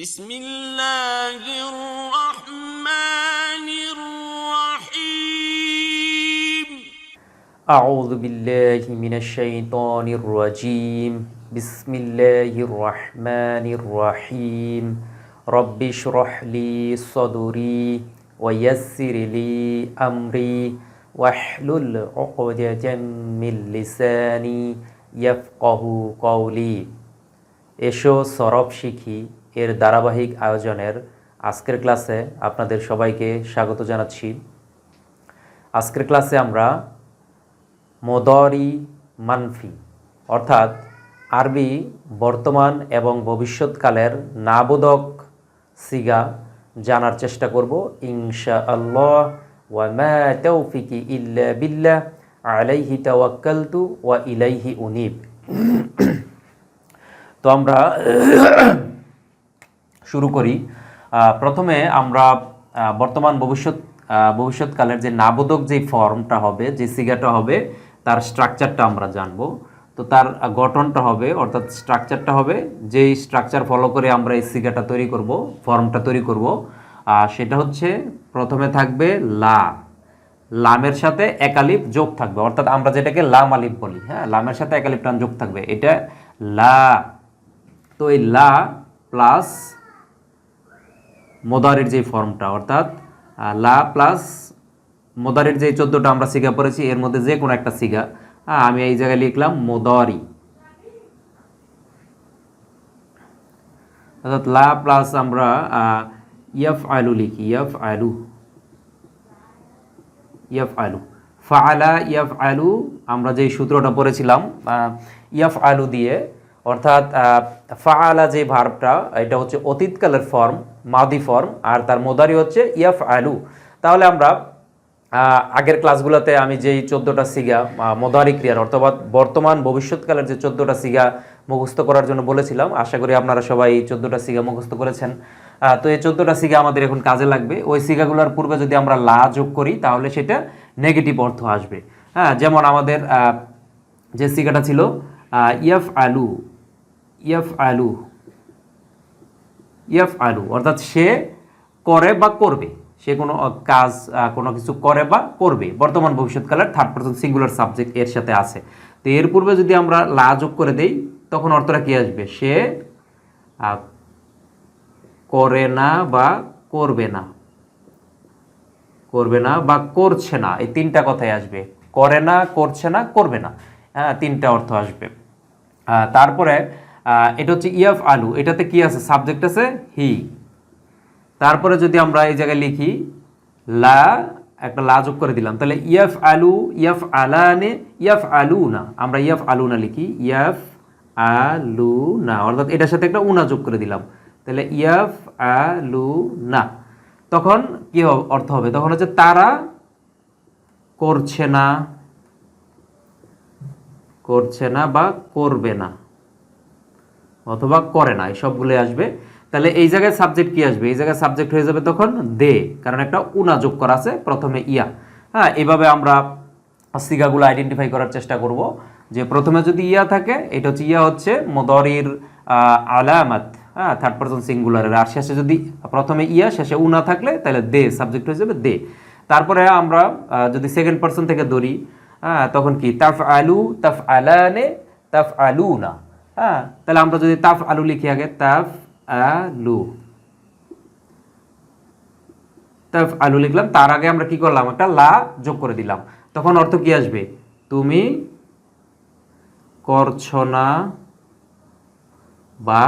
بسم الله الرحمن الرحيم أعوذ بالله من الشيطان الرجيم بسم الله الرحمن الرحيم رب اشرح لي صدري ويسر لي أمري واحلل عقدة من لساني يفقه قولي এসো সরব শিখি এর ধারাবাহিক আয়োজনের আজকের ক্লাসে আপনাদের সবাইকে স্বাগত জানাচ্ছি। আজকের ক্লাসে আমরা মদরি মানফি, অর্থাৎ আরবি বর্তমান এবং ভবিষ্যৎকালের নাবোধক সিগা জানার চেষ্টা করব। ইনশা আল্লাহ ওয়া মা তৌফিকি ইল্লা বিল্লাহ, আলাইহি তাওয়াক্কালতু ওয়া ইলাইহি উনিব। তো আমরা শুরু করি। প্রথমে আমরা বর্তমান ভবিষ্যৎ ভবিষ্যৎকালের যে নাবোধক যে ফর্মটা হবে, যে সিগাটা হবে, তার স্ট্রাকচারটা আমরা জানব। তো তার গঠনটা হবে, অর্থাৎ স্ট্রাকচারটা হবে, যেই স্ট্রাকচার ফলো করে আমরা এই সিগাটা তৈরি করব, ফর্মটা তৈরি করব সেটা হচ্ছে, প্রথমে থাকবে লা। লামের সাথে একালিপ যোগ থাকবে, অর্থাৎ আমরা যেটাকে লাম আলিফ বলি হ্যাঁ? লামের সাথে একালিপ টান যোগ থাকবে, এটা লা। তো এই লা প্লাস মোদারের যে ফর্মটা, অর্থাৎ লা প্লাস মোদারের যে চোদ্দোটা আমরা সিগা পড়েছি, এর মধ্যে যে কোনো একটা সিগা আমি এই জায়গায় লিখলাম মোদারি। অর্থাৎ লা প্লাস আমরা ইয়াফ আলু লিখি ইয়াফ আলু ইয়াফ আলু ফাআলা ইয়াফ আলু আমরা যেই সূত্রটা পড়েছিলাম ইয়াফ আলু দিয়ে অর্থাৎ ফাআলা যে ভার্বটা, এটা হচ্ছে অতীতকালের ফর্ম, মাদি ফর্ম, আর তার মোদারি হচ্ছে ইয়াফ আলু তাহলে আমরা আগের ক্লাসগুলোতে আমি যেই চোদ্দোটা সিগা মোদারি ক্রিয়ার, অর্থাৎ বর্তমান ভবিষ্যৎকালের যে চোদ্দোটা সিগা মুখস্থ করার জন্য বলেছিলাম, আশা করি আপনারা সবাই এই চোদ্দোটা সিগা মুখস্থ করেছেন। তো এই চোদ্দোটা সিগা আমাদের এখন কাজে লাগবে। ওই সিগাগুলোর পূর্বে যদি আমরা লা যোগ করি, তাহলে সেটা নেগেটিভ অর্থ আসবে। হ্যাঁ যেমন আমাদের যে সিগাটা ছিল ইয়াফ আলু ইয়াফ আলু ইয়াফ আলু অর্থাৎ সে করে বা করবে। সে কোনো কাজ কোনো কিছু করে বা করবে। বর্তমান ভবিষ্যৎকালের থার্ড পার্সন সিঙ্গুলার সাবজেক্ট এর সাথে আছে। তো এর পূর্বে যদি আমরা লা যোগ করে দেই, তখন অর্থটা কি আসবে? সে করে না বা করবে না। করবে না বা করছে না। এই তিনটা কথাই আসবে। করে না, করছে না, করবে না। হ্যাঁ তিনটা অর্থ আসবে। তারপরে এটা হচ্ছে ইয়াফ আলু। এটাতে কি আছে? সাবজেক্ট আছে হি। তারপরে যদি আমরা এই জায়গায় লিখি, লা, একটা লা যোগ করে দিলাম, তাহলে ইয়াফ আলু, ইয়াফ আলানে, ইয়াফ আলু না আমরা ইয়াফ আলু না লিখি, ইয়াফ আলু না অর্থাৎ এটার সাথে একটা উনা যোগ করে দিলাম। তাহলে ইয়াফ আলু না তখন কি অর্থ হবে? তখন হচ্ছে তারা করছে না করছে না বা করবে না। অথবা করে না এই সবগুলো আসবে। তাহলে এই জায়গায় সাবজেক্ট কি আসবে? এই জায়গায় সাবজেক্ট হয়ে যাবে তখন দে, কারণ একটা উনা যোগ করা আছে, প্রথমে ইয়া। হ্যাঁ এভাবে আমরা সিগাগুলো আইডেন্টিফাই করার চেষ্টা করব। যে প্রথমে যদি ইয়া থাকে, এটা হচ্ছে ইয়া হচ্ছে মদরির আলামাত। হ্যাঁ থার্ড পার্সন সিঙ্গুলারের আর শেষে যদি প্রথমে ইয়া, শেষে উনা থাকলে, তাহলে দে সাবজেক্ট হয়ে যাবে দে। তারপরে আমরা যদি সেকেন্ড পার্সন থেকে ধরি হ্যাঁ তখন কি? তাফ আলু তাফ আলানে তাফ আলু না হ্যাঁ তাহলে আমরা যদি তাফ আলু লিখি আগে, তাফ আলু। তাফ আলু লিখলাম, তার আগে আমরা কি করলাম? একটা লা যোগ করে দিলাম। তখন অর্থ কি আসবে? তুমি করছ না বা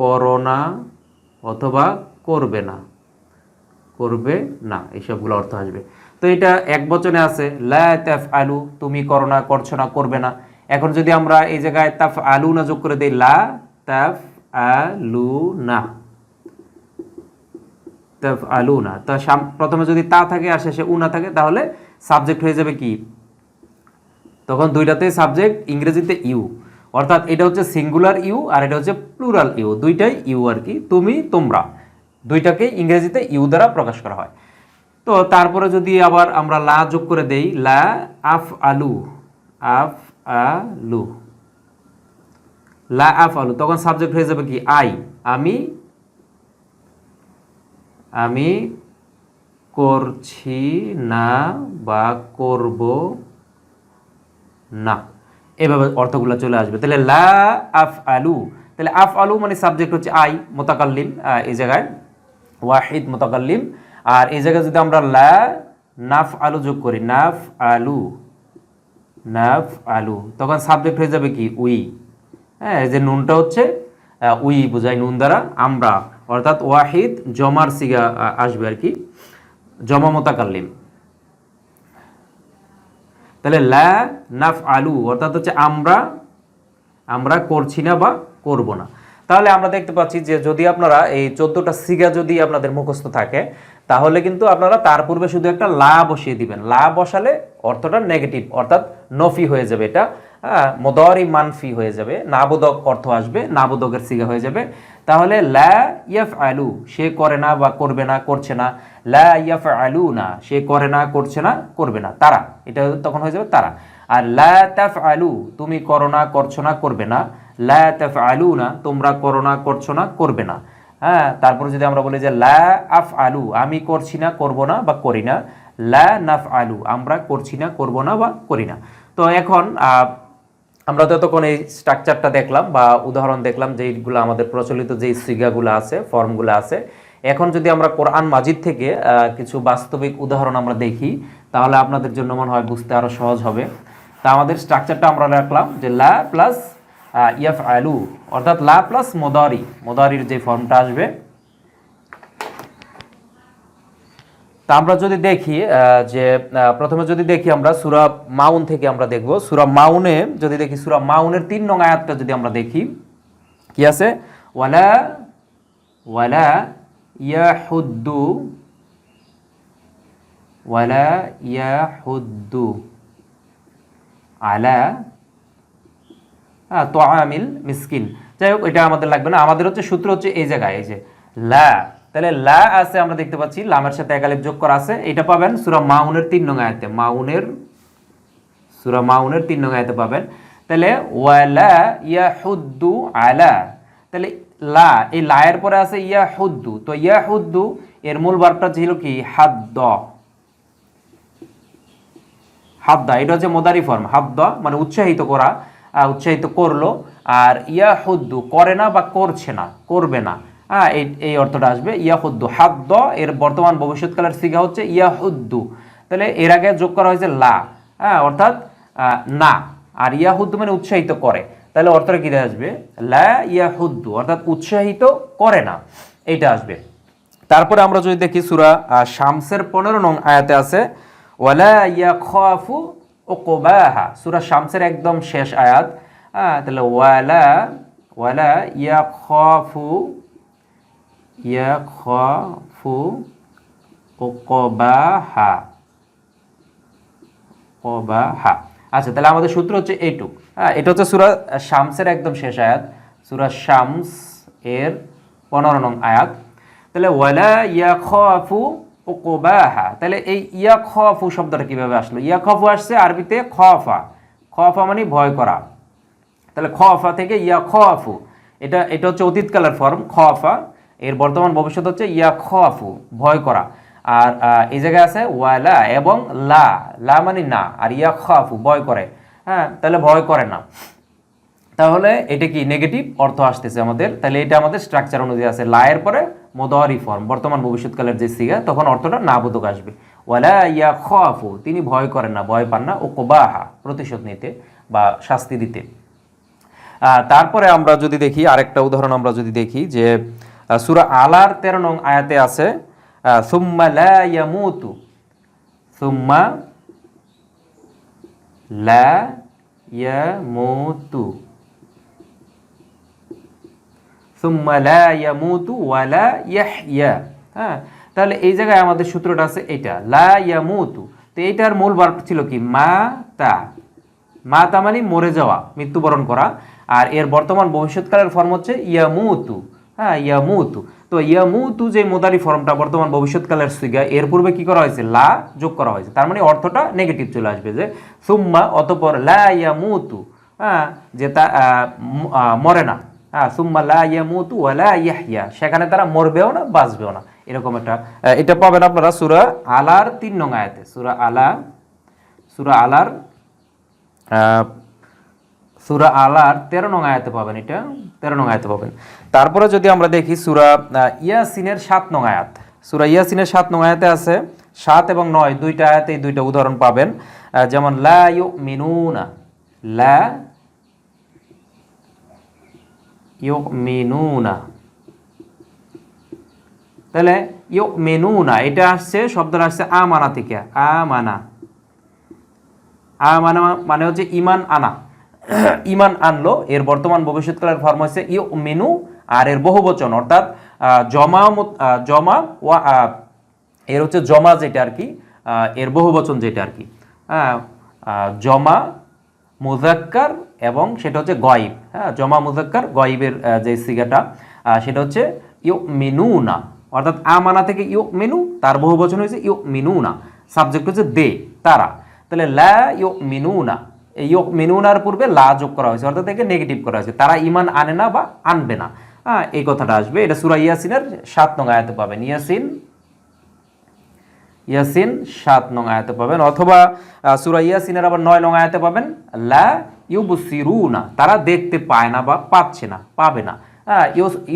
করো না অথবা করবে না। করবে না এইসবগুলো অর্থ আসবে। তো এটা এক বচনে আছে, লা তাফ আলু তুমি করো না, করছ না, করবে না। এখন যদি আমরা এই জায়গায় তাফ আলু না যোগ করে দিই, লা তাফ আলু না তাফ আলু না তো প্রথমে যদি তা থাকে আর শেষে উ না থাকে, তাহলে সাবজেক্ট হয়ে যাবে কি? তখন দুইটাতে সাবজেক্ট, ইংরেজিতে ইউ। অর্থাৎ এটা হচ্ছে সিঙ্গুলার ইউ আর এটা হচ্ছে প্লুরাল ইউ। দুইটাই ইউ আর কি, তুমি, তোমরা। দুইটাকে ইংরেজিতে ইউ দ্বারা প্রকাশ করা হয়। তো তারপরে যদি আবার আমরা লা যোগ করে দেই, লা আফ আলু আফ আলু লা। আফ তখন সাবজেক্ট হয়ে যাবে কি? আই। আমি আমি করছি না বা করব না। এভাবে অর্থগুলো চলে আসবে। তাহলে লা আফ আলু তাহলে আফ আলু মানে সাবজেক্ট হচ্ছে আই, মোতাকাল্লিম এই জায়গায়। ওয়াহিদ, মোতাকাল্লিম। আর এই জায়গায় যদি আমরা লা নাফ আলু যোগ করি নাফ আলু নাফ আলু। তখন সাবজেক্ট হয়ে যাবে কি? উই। হ্যাঁ যে নুনটা হচ্ছে উই বোঝায় নুন দ্বারা, আমরা। অর্থাৎ ওয়াহিদ জমার সিগা আসবে আর কি। জমা মোতাকাল্লিম। তাহলে লা নাফ আলু, অর্থাৎ হচ্ছে আমরা আমরা করছি না বা করব না। তাহলে আমরা দেখতে পাচ্ছি যে যদি আপনারা এই চোদ্দটা সিগা যদি আপনাদের মুখস্থ থাকে, তাহলে কিন্তু আপনারা তার পূর্বে শুধু একটা লা বসিয়ে দিবেন। লা বসালে অর্থটা নেগেটিভ অর্থাৎ নফি হয়ে যাবে এটা হ্যাঁ মদরি মানফি হয়ে যাবে নাবোধক অর্থ আসবে নাবোধকের সিগা হয়ে যাবে। তাহলে লা ইয়াফ আলু সে করে না বা করবে না, করছে না। লা ইয়াফ আলু না, সে করে না, করছে না, করবে না। তারা, এটা তখন হয়ে যাবে তারা। আর লা তাফ আলু তুমি করো না, করছ না, করবে না। লা তাফ আলু না তোমরা করো না, করছ না, করবে না। হ্যাঁ তারপরে যদি আমরা বলি যে লা আফ আলু আমি করছি না, করব না বা করি না, লা নাফ আলু আমরা করছি না, করব না বা করি না। তো এখন আমরা তো এই স্ট্রাকচারটা দেখলাম বা উদাহরণ দেখলাম যে এইগুলো আমাদের প্রচলিত যে সিগাগুলো আছে ফর্মগুলো আছে। এখন যদি আমরা কোরআন মাজিদ থেকে কিছু বাস্তবিক উদাহরণ আমরা দেখি, তাহলে আপনাদের জন্য মনে হয় বুঝতে আরও সহজ হবে। তা আমাদের স্ট্রাকচারটা আমরা রাখলাম যে লা প্লাস ইয়াফ আলু অর্থাৎ লা প্লাস মোদারি, মোদারির যে ফর্মটা আসবে। তা আমরা যদি দেখি যে প্রথমে যদি দেখি আমরা সুরা মাউন থেকে আমরা দেখব। সুরা মাউনে যদি দেখি, সুরা মাউনের তিন নং আয়াতটা যদি আমরা দেখি, কি আছে? ওয়ালা ওয়ালা ইয়াহুদ্দু ওয়ালা ইয়াহুদ্দু আলা হ্যাঁ তোয়ামিল মিসকিন। যাই হোক, এটা আমাদের লাগবে না। আমাদের হচ্ছে সূত্র হচ্ছে এই জায়গায়, এই যে লা। তাহলে লা আছে আমরা দেখতে পাচ্ছি, লামের সাথে একালিপ যোগ করা আছে। এটা পাবেন সুরা মাউনের তিন নং আয়াতে। মাউনের, সুরা মাউনের তিন নং আয়াতে পাবেন। তাহলে ওয়ালা ইয়াহুদ্দু আলা। তাহলে লা, এই লায়ের পরে আছে ইয়াহুদ্দু। তো ইয়াহুদ্দু, এর মূল বার্বটা ছিল কি? হাদ্দ। হাদ্দা, এটা হচ্ছে মোদারি ফর্ম। হাদ্দা মানে উৎসাহিত করা। উৎসাহিত করল। আর ইয়া ইয়াহুদ্দু করে না বা করছে না, করবে না। হ্যাঁ এই এই অর্থটা আসবে, ইয়াহুদ্দু হাদ্দ, এর বর্তমান ভবিষ্যৎকালের সিগা হচ্ছে ইয়াহুদ্দু। তাহলে এর আগে যোগ করা হয়েছে লা হ্যাঁ অর্থাৎ না। আর ইয়াহুদ্দু মানে উৎসাহিত করে। তাহলে অর্থটা কি আসবে? লা ইয়াহুদ্দু, অর্থাৎ উৎসাহিত করে না। এটা আসবে। তারপরে আমরা যদি দেখি সুরা শামসের পনেরো নং আয়াতে আছে, ওয়ালা ইয়াখাফু উকবাহা সূরা শামসের একদম শেষ আয়াত। তাহলে ওয়ালা ওয়ালা ইয়াখাফু ইয়াখাফু উকবাহা কবাহা। আচ্ছা তাহলে আমাদের সূত্র হচ্ছে এইটুক। হ্যাঁ এটা হচ্ছে সুরা শামসের একদম শেষ আয়াত। সুরা শামস এর পনেরো নং আয়াত। তাহলে ওয়ালা ইয়াখাফু উকবাহা। তাহলে এই ইয়াখাফু শব্দটা কীভাবে আসলো? ইয়াখাফু আসছে আরবিতে খফা। খফা মানে ভয় করা। তাহলে খফা থেকে ইয়া খফু। এটা এটা হচ্ছে অতীতকালের ফর্ম খফা। এর বর্তমান ভবিষ্যৎ হচ্ছে ইয়া খফু, ভয় করা। আর এই জায়গায় আছে ওয়ালা এবং লা। লা মানে না, আর ইয়া খফু, ভয় করে। হ্যাঁ তাহলে ভয় করে না। তাহলে এটা কি নেগেটিভ অর্থ আসতেছে আমাদের। তাহলে এটা আমাদের স্ট্রাকচার অনুযায়ী আছে। লায়ের পরে মোদারি ফর্ম, বর্তমান ভবিষ্যৎকালের যে সিগা, তখন অর্থটা না বোধক আসবে। ওয়ালা ইয়া খাফু তিনি ভয় করেন না, ভয় পান না ও কোবাহা প্রতিশোধ নিতে বা শাস্তি দিতে। তারপরে আমরা যদি দেখি, আরেকটা উদাহরণ আমরা যদি দেখি, যে সূরা আলার তেরো নং আয়াতে আছে সুম্মা লা ইয়ামুতু, সুম্মা লা ইয়ামুতু। সুম্মা লা ওয়া লা হ্যাঁ তাহলে এই জায়গায় আমাদের সূত্রটা আছে এটা, লা তো এইটার মূল বার্ব ছিল কি? মা তা। মা তা মানে মরে যাওয়া, মৃত্যুবরণ করা। আর এর বর্তমান ভবিষ্যৎকালের ফর্ম হচ্ছে ইয়ামুতু। হ্যাঁ ইয়ামুতু। তো ইয়ামুতু যে মোদারি ফর্মটা বর্তমান ভবিষ্যৎকালের সুইগা এর পূর্বে কি করা হয়েছে? লা যোগ করা হয়েছে। তার মানে অর্থটা নেগেটিভ চলে আসবে যে সুম্মা অতপর লা ইয়ামুতু। হ্যাঁ যে তা মরে না। হ্যাঁ সেখানে তারা মরবেও না, বাঁচবেও না। এরকম একটা এটা পাবেন আপনারা সুরা আলার তিন নং আয়াতে। সুরা আলা সুরা আলার সুরা আলার তেরো নং আয়াতে পাবেন এটা, তেরো নং আয়াতে পাবেন। তারপরে যদি আমরা দেখি সুরা ইয়াসিনের সাত নং আয়াত। সুরা ইয়াসিনের সাত নং আয়াতে আছে, সাত এবং নয়, দুইটা আয়াতে দুইটা উদাহরণ পাবেন। যেমন, লা ইউ মিনুনা লা ইউ মিনুনা তাহলে ইউ মেনুনা এটা আসছে, শব্দটা আসছে আমানা থেকে। আমানা। আমানা মানে হচ্ছে ইমান আনা। ইমান আনলো, এর বর্তমান ভবিষ্যৎকালের ফর্ম হচ্ছে ইউ মেনু আর এর বহুবচন, অর্থাৎ জমা জমা ওয়া এর হচ্ছে জমা যেটা আর কি এর বহুবচন যেটা আর কি। জমা মুজাক্কার এবং সেটা হচ্ছে গয়েব হ্যাঁ জমা মুজাক্কার গয়েবের যে সিগাটা সেটা হচ্ছে ইউ মেনুনা অর্থাৎ আমানা থেকে ইউ মিনু তার বহু বচন হয়েছে ইউ মিনুনা সাবজেক্ট হচ্ছে দে, তারা। তাহলে লা ইউ মিনুনা এই ইউ মিনুনার পূর্বে লা যোগ করা হয়েছে, অর্থাৎ একে নেগেটিভ করা হয়েছে। তারা ইমান আনে না বা আনবে না। হ্যাঁ এই কথাটা আসবে। এটা সুরা ইয়াসিনের সাত নং আয়াতে পাবেন। ইয়াসিন ইয়াসিন সাত নং আয়াতে পাবেন। অথবা সূরা ইয়াসিনের আবার নয় নং আয়াতে পাবেন। লা ইউবসিরুনা, তারা দেখতে পায় না বা পাচ্ছে না, পাবে না। হ্যাঁ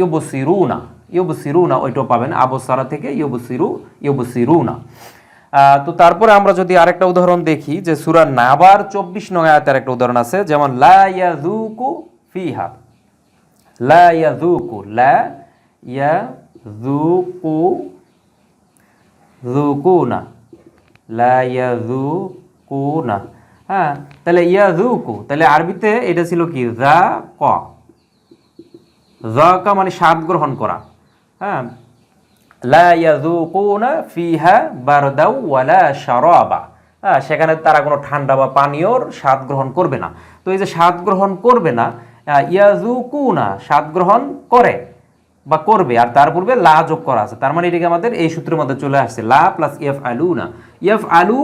ইউবসিরুনা ইউবসিরুনা ওইটাও পাবেন, আবসারা থেকে ইউবসিরু, ইউবসিরুনা। তো তারপরে আমরা যদি আরেকটা উদাহরণ দেখি যে সূরা নাবার চব্বিশ নং আয়াতের একটা উদাহরণ আছে, যেমন, লা ইয়াযুকু ফিহা, লা ইয়াযুকু লা ইয়াযুকু, যুকুনা, লা ইয়াযুকুনা। হ্যাঁ তাহলে ইয়া ইয়াযুকু তাহলে আরবিতে এটা ছিল কি? যা ক। যাকা মানে স্বাদ গ্রহণ করা। হ্যাঁ। লা ইয়াযুকুনা ফিহা বারদাও ওয়ালা শারাবা। হ্যাঁ সেখানে তারা কোনো ঠান্ডা বা পানীয়র স্বাদ গ্রহণ করবে না। তো এই যে স্বাদ গ্রহণ করবে না আহ, ইয়াযুকুনা স্বাদ গ্রহণ করে বা করবে আর তার পূর্বে লা যোগ করা আছে। তার মানে এটাকে আমাদের এই সূত্রের মধ্যে চলে আসছে। লা প্লাস ইয়েফ আলু না ইয়েফ আলু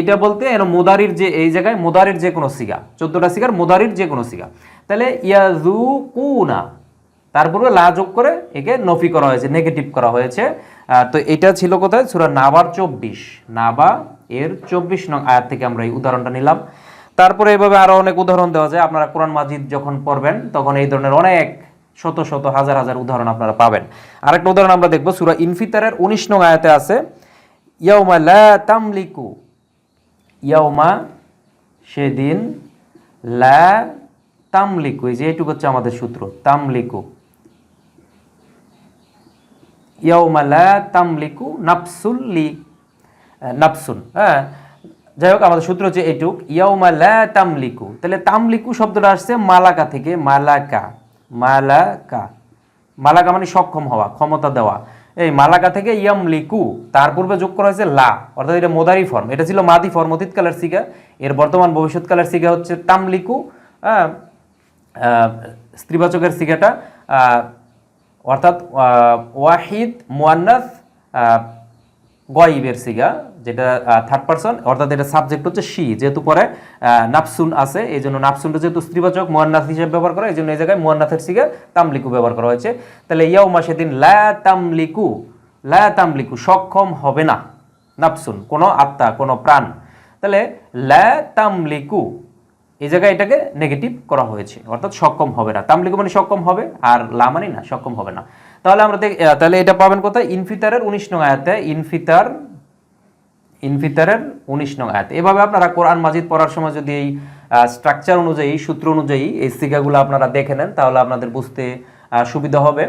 এটা বলতে এর মোদারির যে, এই জায়গায় মোদারির যে কোনো সিগা, চোদ্দটা সিগার মোদারির যে কোনো সিগা। তাহলে ইয়াজুকুনা তার পূর্বে লা যোগ করে একে নফি করা হয়েছে নেগেটিভ করা হয়েছে। তো এটা ছিল কোথায়? সুরা নাবার চব্বিশ। নাবা এর চব্বিশ নং আয়াত থেকে আমরা এই উদাহরণটা নিলাম। তারপরে এভাবে আরও অনেক উদাহরণ দেওয়া যায়। আপনারা কোরআন মাজিদ যখন পড়বেন, তখন এই ধরনের অনেক শত শত হাজার হাজার উদাহরণ আপনারা পাবেন। আরেকটা উদাহরণ আমরা দেখব, সুরা ইনফিতারের উনিশ নং আয়াতে আছে, ইয়াউমা লা তামলিকু ইয়াউমা সেদিন লা তামলিকু, এই যে এইটুকু হচ্ছে আমাদের সূত্র, তামলিকু। ইয়াউমা লা তামলিকু নাফসুল্লি নাফসুন হ্যাঁ। যাই হোক, আমাদের সূত্র হচ্ছে এইটুক ইয়াউমা লা তামলিকু। তাহলে তামলিকু শব্দটা আসছে মালাকা থেকে, মালাকা মালাকা। মালাকা মানে সক্ষম হওয়া, ক্ষমতা দেওয়া। এই মালাকা থেকে ইয়াম লিকু, তার পূর্বে যোগ করা হয়েছে লা, অর্থাৎ এটা মোদারি ফর্ম এটা ছিল মাদি ফর্ম অতীতকালের সিগা এর বর্তমান ভবিষ্যৎকালের সিগা হচ্ছে তাম লিকু স্ত্রীবাচকের সিগাটা অর্থাৎ ওয়াহিদ মোয়ান্নাস গয়িবের সিগা যেটা থার্ড পারসন অর্থাৎ এটা সাবজেক্ট হচ্ছে সি যেহেতু পরে নাফসুন আছে এই জন্য নাফসুনটা যেহেতু স্ত্রীবাচক, মুয়ান্নাস হিসেবে ব্যবহার করা এই জন্য এই জায়গায় মুয়ান্নাসের সিগা তামলিকু ব্যবহার করা হয়েছে। তাহলে ইয়াউমা সেদিন লা তামলিকু লা তামলিকু, সক্ষম হবে না নাফসুন কোনো আত্মা, কোনো প্রাণ। তাহলে লা তামলিকু, এই জায়গায় এটাকে নেগেটিভ করা হয়েছে, অর্থাৎ সক্ষম হবে না। তামলিকু মানে সক্ষম হবে, আর লা মানে না, সক্ষম হবে না। তাহলে আমরা তাহলে এটা পাবেন কোথায়? ইনফিতারের উনিশ নং আয়াতে, ইনফিতার ইনফিতারের উনিশ নং আয়াত। এভাবে আপনারা কোরআন মাজিদ পড়ার সময় যদি এই স্ট্রাকচার অনুযায়ী সূত্র অনুযায়ী এই সিগাগুলো আপনারা দেখে নেন, তাহলে আপনাদের বুঝতে সুবিধা হবে।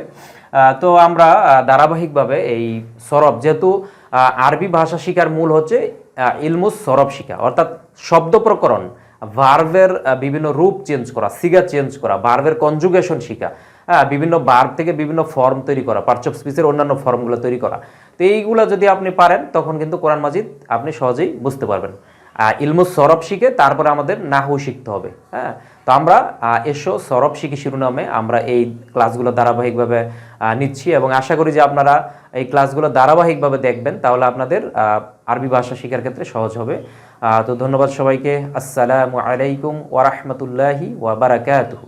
তো আমরা ধারাবাহিকভাবে এই সরব, যেহেতু আরবি ভাষা শিকার মূল হচ্ছে ইলমুস সরব শিখা, অর্থাৎ শব্দ প্রকরণ ভার্ভের বিভিন্ন রূপ চেঞ্জ করা সিগা চেঞ্জ করা ভার্ভের কনজুগেশন শিখা হ্যাঁ বিভিন্ন ভার্ব থেকে বিভিন্ন ফর্ম তৈরি করা পার্টস অফ স্পিচের অন্যান্য ফর্মগুলো তৈরি করা। তো এইগুলো যদি আপনি পারেন তখন কিন্তু কোরআন মাজিদ আপনি সহজেই বুঝতে পারবেন। আহ, ইলমুস সরব শিখে তারপরে আমাদের নাহু শিখতে হবে হ্যাঁ? তো আমরা এসো সরব শিখি শিরোনামে আমরা এই ক্লাসগুলো ধারাবাহিকভাবে নিচ্ছি এবং আশা করি যে আপনারা এই ক্লাসগুলো ধারাবাহিকভাবে দেখবেন তাহলে আপনাদের আরবি ভাষা শেখার ক্ষেত্রে সহজ হবে। তো ধন্যবাদ সবাইকে। আসসালামু আলাইকুম ওরহমতুল্লাহি ওয়াবারাকাতুহু